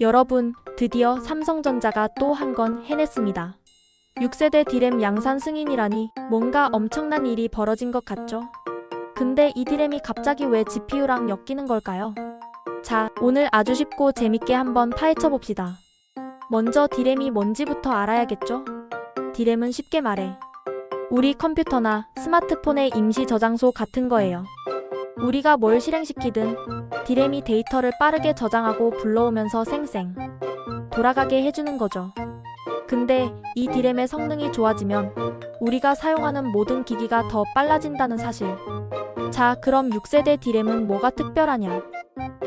여러분, 드디어 삼성전자가 또 한 건 해냈습니다. 6세대 디램 양산 승인이라니 뭔가 엄청난 일이 벌어진 것 같죠? 근데 이 디램이 갑자기 왜 GPU랑 엮이는 걸까요? 자, 오늘 아주 쉽고 재밌게 한번 파헤쳐 봅시다. 먼저 디램이 뭔지부터 알아야겠죠? 디램은 쉽게 말해. 우리 컴퓨터나 스마트폰의 임시 저장소 같은 거예요. 우리가 뭘 실행시키든 디램이 데이터를 빠르게 저장하고 불러오면서 생생 돌아가게 해주는 거죠. 근데 이 디램의 성능이 좋아지면 우리가 사용하는 모든 기기가 더 빨라진다는 사실. 자, 그럼 6세대 디램은 뭐가 특별하냐?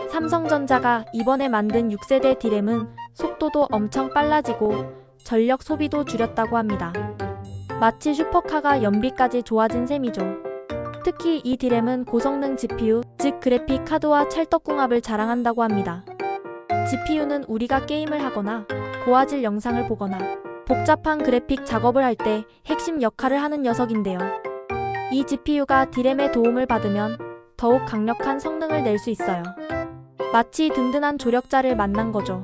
삼성전자가 이번에 만든 6세대 디램은 속도도 엄청 빨라지고 전력 소비도 줄였다고 합니다. 마치 슈퍼카가 연비까지 좋아진 셈이죠. 특히 이 디램은 고성능 GPU, 즉 그래픽 카드와 찰떡궁합을 자랑한다고 합니다. GPU는 우리가 게임을 하거나 고화질 영상을 보거나 복잡한 그래픽 작업을 할 때 핵심 역할을 하는 녀석인데요. 이 GPU가 디램의 도움을 받으면 더욱 강력한 성능을 낼 수 있어요. 마치 든든한 조력자를 만난 거죠.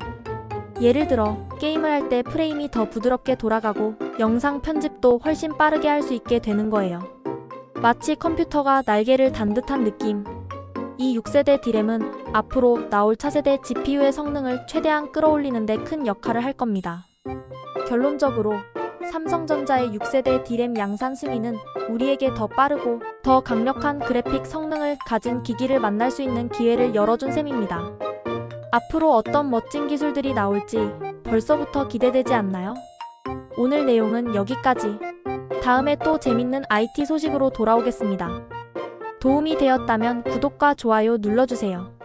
예를 들어 게임을 할 때 프레임이 더 부드럽게 돌아가고 영상 편집도 훨씬 빠르게 할 수 있게 되는 거예요. 마치 컴퓨터가 날개를 단 듯한 느낌. 이 6세대 디램은 앞으로 나올 차세대 GPU의 성능을 최대한 끌어올리는 데 큰 역할을 할 겁니다. 결론적으로 삼성전자의 6세대 디램 양산 승인은 우리에게 더 빠르고 더 강력한 그래픽 성능을 가진 기기를 만날 수 있는 기회를 열어준 셈입니다. 앞으로 어떤 멋진 기술들이 나올지 벌써부터 기대되지 않나요? 오늘 내용은 여기까지. 다음에 또 재밌는 IT 소식으로 돌아오겠습니다. 도움이 되었다면 구독과 좋아요 눌러주세요.